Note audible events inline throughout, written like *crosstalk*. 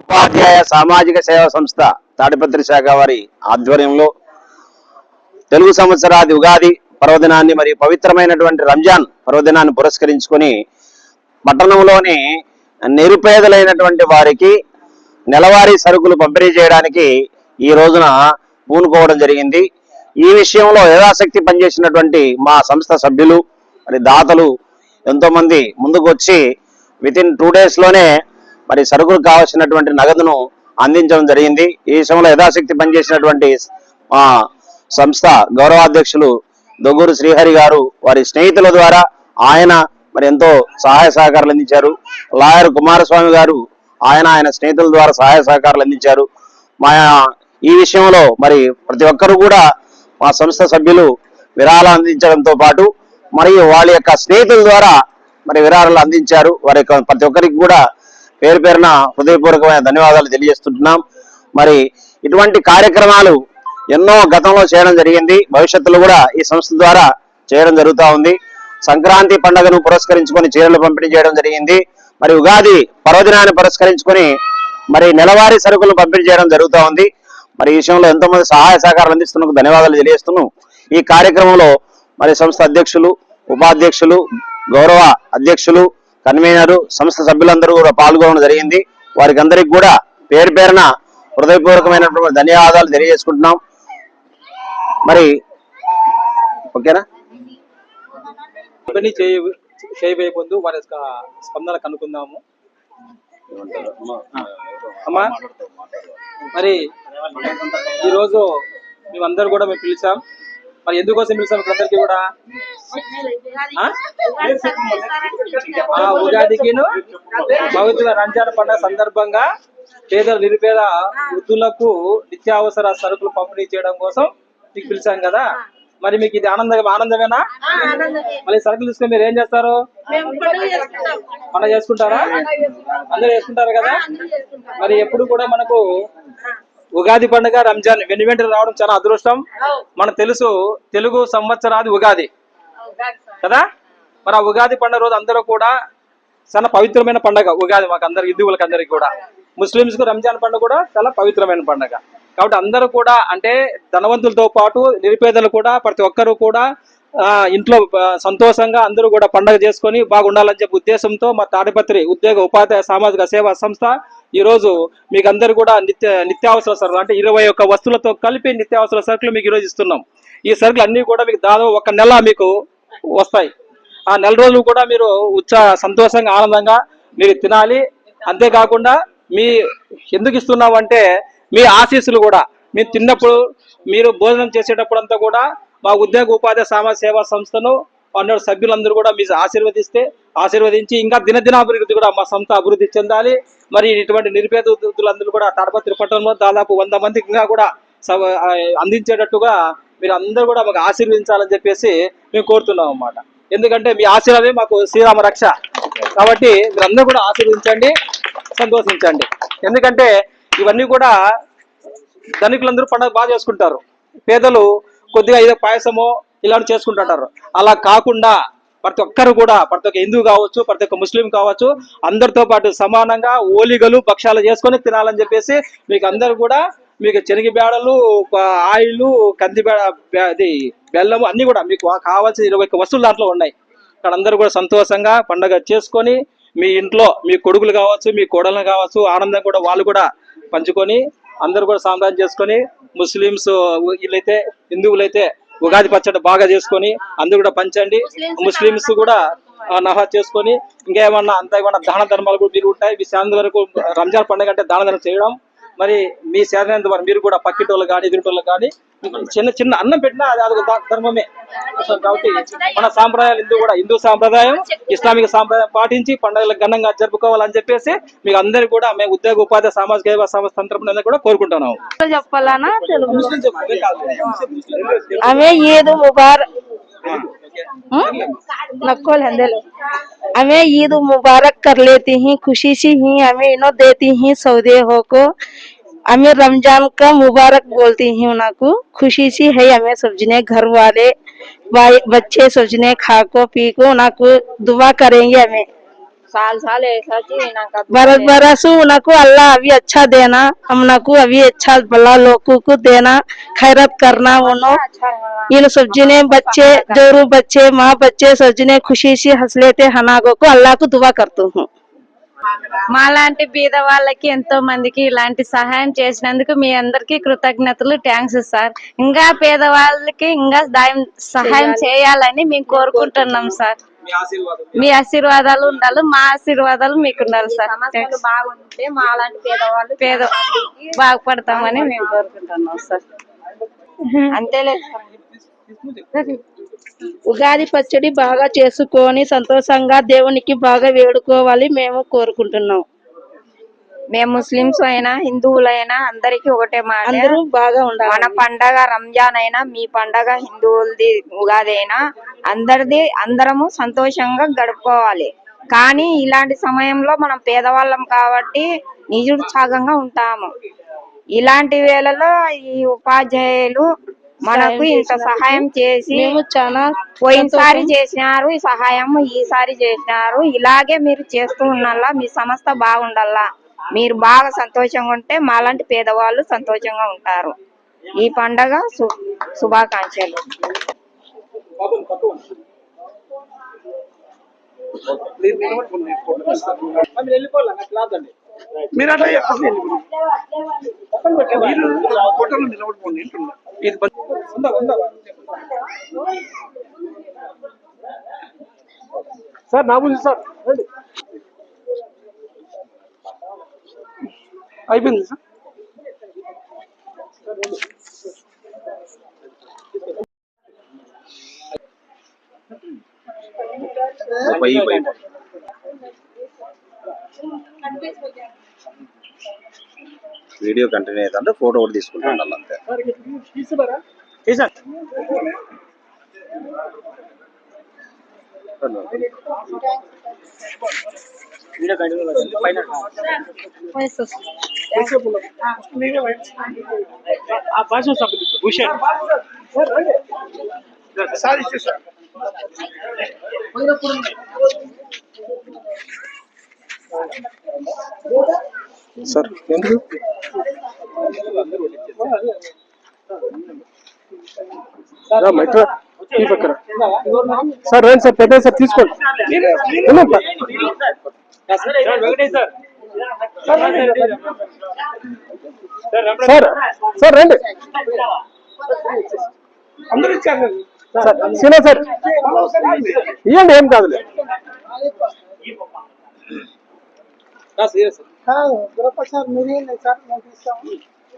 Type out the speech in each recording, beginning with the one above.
ఉపాధ్యాయ సామాజిక సేవా సంస్థ తాడిపత్రి శాఖ వారి ఆధ్వర్యంలో తెలుగు సంవత్సరాది ఉగాది పర్వదినాన్ని మరియు పవిత్రమైనటువంటి రంజాన్ పర్వదినాన్ని పురస్కరించుకొని పట్టణంలోని నిరుపేదలైనటువంటి వారికి నెలవారీ సరుకులు పంపిణీ చేయడానికి ఈ రోజున పూనుకోవడం జరిగింది. ఈ విషయంలో యథాశక్తి పనిచేసినటువంటి మా సంస్థ సభ్యులు మరి దాతలు ఎంతోమంది ముందుకు వచ్చి విత్ ఇన్ టూ డేస్లోనే మరి సరుకులు కావాల్సినటువంటి నగదును అందించడం జరిగింది. ఈ విషయంలో యథాశక్తి పనిచేసినటువంటి మా సంస్థ గౌరవాధ్యక్షులు దొగ్గూరు శ్రీహరి గారు వారి స్నేహితుల ద్వారా ఆయన మరి ఎంతో సహాయ సహకారాలు అందించారు. లాయర్ కుమారస్వామి గారు ఆయన ఆయన స్నేహితుల ద్వారా సహాయ సహకారాలు అందించారు. మా ఈ విషయంలో మరి ప్రతి ఒక్కరు కూడా మా సంస్థ సభ్యులు విరాళాలు అందించడంతో పాటు మరియు వాళ్ళ యొక్క స్నేహితుల ద్వారా మరి విరాళాలు అందించారు. వారి యొక్క ప్రతి ఒక్కరికి కూడా పేరు పేరున హృదయపూర్వకమైన ధన్యవాదాలు తెలియజేస్తుంటున్నాం. మరి ఇటువంటి కార్యక్రమాలు ఎన్నో గతంలో చేయడం జరిగింది. భవిష్యత్తులో కూడా ఈ సంస్థ ద్వారా చేయడం జరుగుతూ ఉంది. సంక్రాంతి పండుగను పురస్కరించుకొని చీరలు పంపిణీ చేయడం జరిగింది. మరి ఉగాది పర్వదినాన్ని పురస్కరించుకొని మరి నెలవారీ సరుకులు పంపిణీ చేయడం జరుగుతూ ఉంది. మరి ఈ విషయంలో ఎంతో మంది సహాయ సహకారాలు అందిస్తున్నందుకు ధన్యవాదాలు తెలియజేస్తున్నాం. ఈ కార్యక్రమంలో మరి సంస్థ అధ్యక్షులు ఉపాధ్యక్షులు గౌరవ అధ్యక్షులు కన్వీనర్ సంస్థ సభ్యులందరూ కూడా పాల్గొనడం జరిగింది. వారికి అందరికి కూడా పేరు పేరున హృదయపూర్వకమైనటువంటి ధన్యవాదాలు తెలియజేసుకుంటున్నాం. మరి ఓకేనా? పంపిణీ చేయబోయే ముందు వారి యొక్క స్పందన కనుక్కుందాము. అమ్మా మరి ఈరోజు మేమందరూ కూడా మేము పిలిచాం. మరి ఎందుకోసం పిలిచాం? అందరికీ కూడా ఆ? ఉగాదికిను పవిత్ర రంజాన్ పండుగ సందర్భంగా పేద నిరుపేద వృద్ధులకు నిత్యావసర సరుకులు పంపిణీ చేయడం కోసం మీకు పిలిచాం కదా. మరి మీకు ఇది ఆనందం ఆనందమేనా? మళ్ళీ సరుకులు తీసుకొని మీరు ఏం చేస్తారు? పండుగ పండుగ చేసుకుంటారా? అందరూ చేసుకుంటారు కదా. మరి ఎప్పుడు కూడా మనకు ఉగాది పండుగ రంజాన్ వెను వెంటనే రావడం చాలా అదృష్టం. మనకు తెలుసు తెలుగు సంవత్సరాది ఉగాది. కదా? మరి ఆ ఉగాది పండుగ రోజు అందరూ కూడా చాలా పవిత్రమైన పండుగ. ఉగాది మాకు అందరికి హిందువులకు అందరికి కూడా. ముస్లిమ్స్కు రంజాన్ పండుగ కూడా చాలా పవిత్రమైన పండుగ. కాబట్టి అందరూ కూడా అంటే ధనవంతులతో పాటు నిరుపేదలు కూడా ప్రతి ఒక్కరూ కూడా ఇంట్లో సంతోషంగా అందరూ కూడా పండుగ చేసుకొని బాగుండాలని చెప్పి ఉద్దేశంతో మా తాడిపత్రి ఉద్యోగ ఉపాధ్యాయ సామాజిక సేవా సంస్థ ఈ రోజు మీకు అందరు కూడా నిత్య నిత్యావసర సరుకులు అంటే ఇరవై ఒక్క వస్తువులతో కలిపి నిత్యావసర సరుకులు మీకు ఈరోజు ఇస్తున్నాం. ఈ సరుకులు అన్ని కూడా మీకు దాదాపు ఒక నెల మీకు వస్తాయి. ఆ నెల రోజులు కూడా మీరు ఉత్సాహ సంతోషంగా ఆనందంగా మీరు తినాలి. అంతేకాకుండా మీ ఎందుకు ఇస్తున్నామంటే మీ ఆశీస్సులు కూడా. మీరు తిన్నప్పుడు మీరు భోజనం చేసేటప్పుడు అంతా కూడా మా ఉద్యోగ ఉపాధి సామాజిక సేవా సంస్థను పన్నెండు సభ్యులందరూ కూడా మీరు ఆశీర్వదిస్తే ఆశీర్వదించి ఇంకా దినదినాభివృద్ధి కూడా మా సంస్థ అభివృద్ధి చెందాలి. మరి ఇటువంటి నిరుపేద ఉద్యోగులందరూ కూడా తాడపత్రి పట్టణంలో దాదాపు వంద మందికి కూడా అందించేటట్టుగా మీరు అందరూ కూడా మాకు ఆశీర్వదించాలని చెప్పేసి మేము కోరుతున్నాం అన్నమాట. ఎందుకంటే మీ ఆశీర్వాదమే మాకు శ్రీరామ రక్ష. కాబట్టి మీరందరూ కూడా ఆశీర్వదించండి సంతోషించండి. ఎందుకంటే ఇవన్నీ కూడా ధనికులందరూ పండుగ బాగా చేసుకుంటారు. పేదలు కొద్దిగా ఏదో పాయసమో ఇలాంటి చేసుకుంటుంటారు. అలా కాకుండా ప్రతి ఒక్కరు కూడా ప్రతి ఒక్క హిందూ కావచ్చు ప్రతి ఒక్క ముస్లిం కావచ్చు అందరితో పాటు సమానంగా ఓలిగలు భక్షాలు చేసుకొని తినాలని చెప్పేసి మీకు అందరు కూడా మీకు శనగ బేడలు ఆయిల్ కంది బేడ బే- బెల్లము అన్ని కూడా మీకు కావాల్సిన ఇరవై ఒక్క వస్తువులు దాంట్లో ఉన్నాయి. ఇక్కడ అందరూ కూడా సంతోషంగా పండగ చేసుకొని మీ ఇంట్లో మీ కొడుకులు కావచ్చు మీ కోడలను కావచ్చు ఆనందం కూడా వాళ్ళు కూడా పంచుకొని అందరూ కూడా సామ్రాజ్యం చేసుకొని ముస్లిమ్స్ వీళ్ళైతే హిందువులైతే ఉగాది పచ్చడి బాగా చేసుకొని అందరూ కూడా పంచండి. ముస్లిమ్స్ కూడా నహా చేసుకొని ఇంకేమన్నా అంత ఏమన్నా దాన ధర్మాలు కూడా మీరు ఉంటాయి. మీ శాంతి వరకు రంజాన్ పండుగ అంటే దాన ధర్మం చేయడం. మరి మీ శాంతి వరకు మీరు కూడా పక్కిటోళ్ళు కానీ ఎదురుటోళ్ళు కానీ చిన్న చిన్న అన్నం పెట్టినా అది అదొక దా- ధర్మమే సో కాబట్టి మన సాంప్రదాయాలు హిందూ కూడా హిందూ సాంప్రదాయం ఇస్లామిక సాంప్రదాయం పాటించి పండుగలు ఘనంగా జరుపుకోవాలని చెప్పేసి మీకు అందరికీ కూడా మేము ఉద్యోగ ఉపాధి సామాజిక సేవా సంస్థ తరపున కూడా కోరుకుంటున్నాము చెప్పాలనా తెలుగు ముస్లిం చెప్పు, అదే కాదు. ఆమె ఈద్ ముబారక్ नक्कोल हंदेलो हमें ईद मुबारक कर लेती हैं खुशी से ही हमें इनो देती हैं सौदे हो को हमें रमज़ान का मुबारक बोलती हूँ उनको खुशी सी है हमें सब्जने घर वाले भाई बच्चे सोचने खा को पी को। उनको दुआ करेंगे हमें साल साल ऐसा जी ना का बरस बरस उनको अल्लाह अभी अच्छा देना। हमनको अभी अच्छा भला लोगों को देना। खैरत करना उन्हों। अच्छा इन सब जिने बच्चे जोरू बच्चे माँ बच्चे सब जिने खुशी से हंस लेते हनागो को। अल्लाह को दुआ करती हूँ। మాలాంటి బీద వాళ్ళకి ఎంతో మందికి ఇలాంటి సహాయం చేసినందుకు మీ అందరికి కృతజ్ఞతలు. థ్యాంక్స్ సార్ ఇంకా పేదవాళ్ళకి ఇంకా దాయం సహాయం చేయాలని మేము కోరుకుంటున్నాం సార్ మీ ఆశీర్వాదం. మీ ఆశీర్వాదాలు ఉండాలి మా ఆశీర్వాదాలు మీకు ఉండాలి సార్ బాగుంటే మాలాంటి పేదవాళ్ళు పేద బాగుపడతామని మేము కోరుకుంటున్నాం సార్ అంతేలే *laughs* ఉగాది పచ్చడి బాగా చేసుకొని సంతోషంగా దేవునికి బాగా వేడుకోవాలి మేము కోరుకుంటున్నాం. మేము ముస్లిమ్స్ అయినా హిందువులైనా అందరికి ఒకటే మాట. అందరూ బాగా ఉండాలి. మన పండగ రంజాన్ అయినా మీ పండగ హిందువులది ఉగాది అయినా అందరిది అందరము సంతోషంగా గడుపుకోవాలి. కానీ ఇలాంటి సమయంలో మనం పేదవాళ్ళం కాబట్టి నిజుత్సాహంగా ఉంటాము. ఇలాంటి వేళలో ఈ ఉపాధ్యాయులు మనకు ఇంత సహాయం చేసి మేము చాలా పోయినసారి చేసినారు ఈ సహాయం ఈసారి చేసినారు ఇలాగే మీరు చేస్తూ ఉండాలా మీ సంస్థ బాగుండాలా మీరు బాగా సంతోషంగా ఉంటే మాలాంటి పేదవాళ్ళు సంతోషంగా ఉంటారు ఈ పండగ శు శుభాకాంక్షలు మీరు అట్లా. మీరు ಇದು నిలబడుకోండి అంటున్నా. ఇది బ- ఉందా ఉందా? సార్ సార్ అయిపోయింది సార్. వీడియో కంటిన్యూ అవుతుంటే ఫోటో కూడా తీసుకుంటాను. అలా తీసుకున్నారా తీసా. Video continue. పైన. ఆ భాష సార్ భూషణ్ సార్ ఇచ్చేసా సార్ ఎందుకు? రా, మైక్ రా. ఈ పక్కన. సార్ రండి సార్ పెద్ద సార్ తీసుకోండి. Sir. Sir sir sir sir రండి. Sir Seena sir. ఇవ్వండి ఏం కాదులే.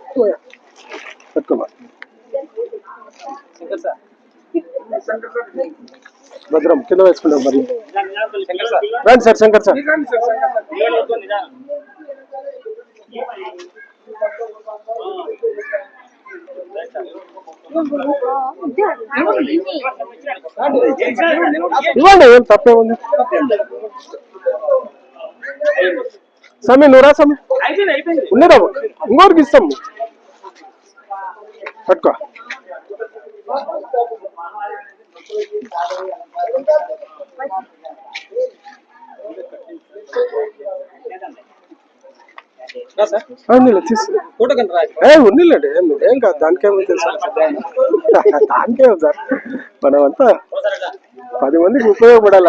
సీరియస్ పెట్టుకోమా శంకర్ సార్. భద్రం కింద వేసుకున్నాం మరి. శంకర్ సార్. రండి సార్ శంకర్ సార్. ఇవ్వండి ఏం తప్పే ఉంది సమీ నువ్వురా సమీ. ఉన్నదా? ఇంకోరికి ఇస్తాం. పట్టుకో. ఉన్నిలేండి ఏం కాదు దానికేమైతే సార్ దానికేం సార్. మనమంతా పది మందికి ఉపయోగపడాలి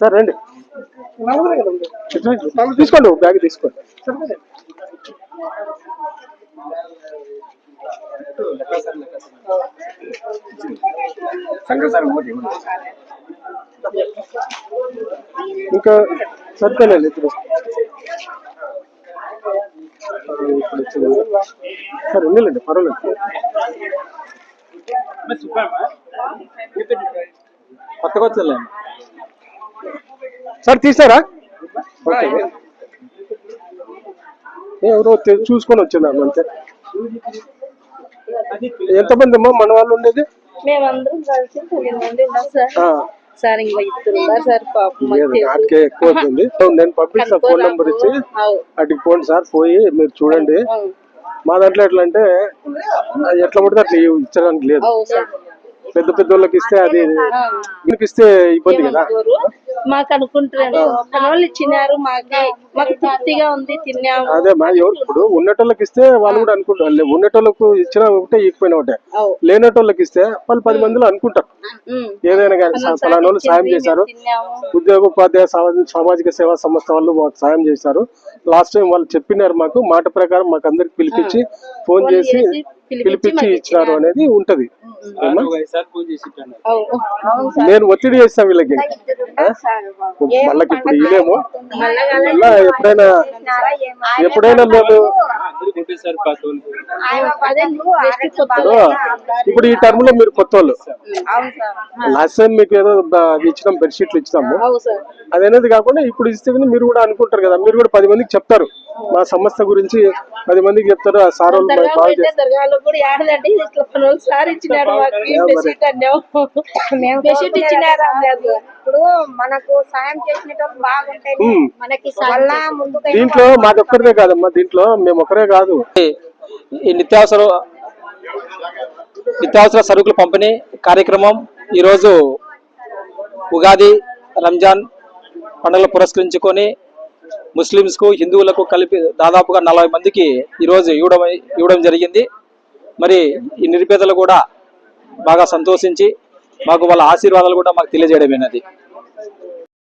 సార్ రండి. తీసుకోండి బ్యాగ్ తీసుకోండి. ఇంకా సరిపోలేదు ఇద్దరు. సార్ ఉన్నిలేండి పర్వాలేదు. కొత్తగా వచ్చేలే సార్ తీసారా? ఓకే. ఏ, ఎవరో తె- చూసుకొని వచ్చినాము అంతే. ఎంతమంది అమ్మా? మన వాళ్ళు ఉండేది? మేమందరం కలిసి తొమ్మిది మంది ఉన్నాం సార్. ఆ, సార్ ఇంకా ఇద్దరు ఉన్నారు సార్ పాపం మాకు లేదు నాకే ఎక్కువ అవుతుంది. నేను పంపిస్తాను ఫోన్ నెంబర్ ఇచ్చి. అటుకి పోండి సార్ పోయి మీరు చూడండి. మా దాంట్లో ఎట్లా అంటే ఎట్లా పడితే అట్లా ఇచ్చడానికి లేదు. పెద్ద పెద్ద వాళ్ళకి ఇస్తే అది దీనికి ఇస్తే ఇబ్బంది కదా? మాకు వాళ్ళు ఇచ్చినారు మాకు మాకు తృప్తిగా ఉంది తిన్నాము. అదే మా ఎవరు ఇప్పుడు ఉన్నటోళ్ళకి ఇస్తే వాళ్ళు కూడా అనుకుంటారు ఉన్నటోళ్ళకు ఇచ్చినా ఒకటే ఇకపోయినా ఒకటే. లేనటోళ్ళకి ఇస్తే వాళ్ళు పది మందిలో అనుకుంటారు. ఏదైనా కానీ ఫలానా వాళ్ళు సాయం చేశారు. ఉద్యోగ ఉపాధ్యాయ సామా- సామాజిక సేవా సంస్థ వాళ్ళు మాకు సాయం చేశారు. లాస్ట్ టైం వాళ్ళు చెప్పినారు మాకు మాట ప్రకారం మాకు అందరికి పిలిపించి ఫోన్ చేసి పిలిపించి ఇచ్చినారు అనేది ఉంటది. నేను ఒత్తిడి చేస్తాను వీళ్ళకి. ఆ? వాళ్ళకి ఇప్పుడు ఇదేమో? మళ్ళా ఎప్పుడైనా ఎప్పుడైనా మేము ఇప్పుడు ఈ టర్మ్లో మీరు కొత్త వాళ్ళు. లాస్ట్ టైం మీకు ఏదో ఇచ్చినాం బెడ్షీట్లు ఇచ్చినాము. అదనేది కాకుండా ఇప్పుడు ఇస్తే మీరు కూడా అనుకుంటారు కదా మీరు కూడా పది మందికి చెప్తారు. మా సంస్థ గురించి పది మందికి చెప్తారు ఆ సార్ ఇప్పుడు మనకు సాయం చేసినట్టు బాగుంటాయి. మనకి దీంట్లో మాది ఒక్కరిదే కాదమ్మా దీంట్లో మేము ఒక్కరే కాదు. ఈ నిత్యావసర నిత్యావసర సరుకుల పంపిణీ కార్యక్రమం ఈరోజు ఉగాది రంజాన్ పండుగలు పురస్కరించుకొని ముస్లిమ్స్కు హిందువులకు కలిపి దాదాపుగా నలభై మందికి ఈరోజు ఇవ్వడం ఇవ్వడం జరిగింది. మరి ఈ నిరుపేదలు కూడా బాగా సంతోషించి మాకు వాళ్ళ ఆశీర్వాదాలు కూడా మాకు తెలియజేయడమైనది.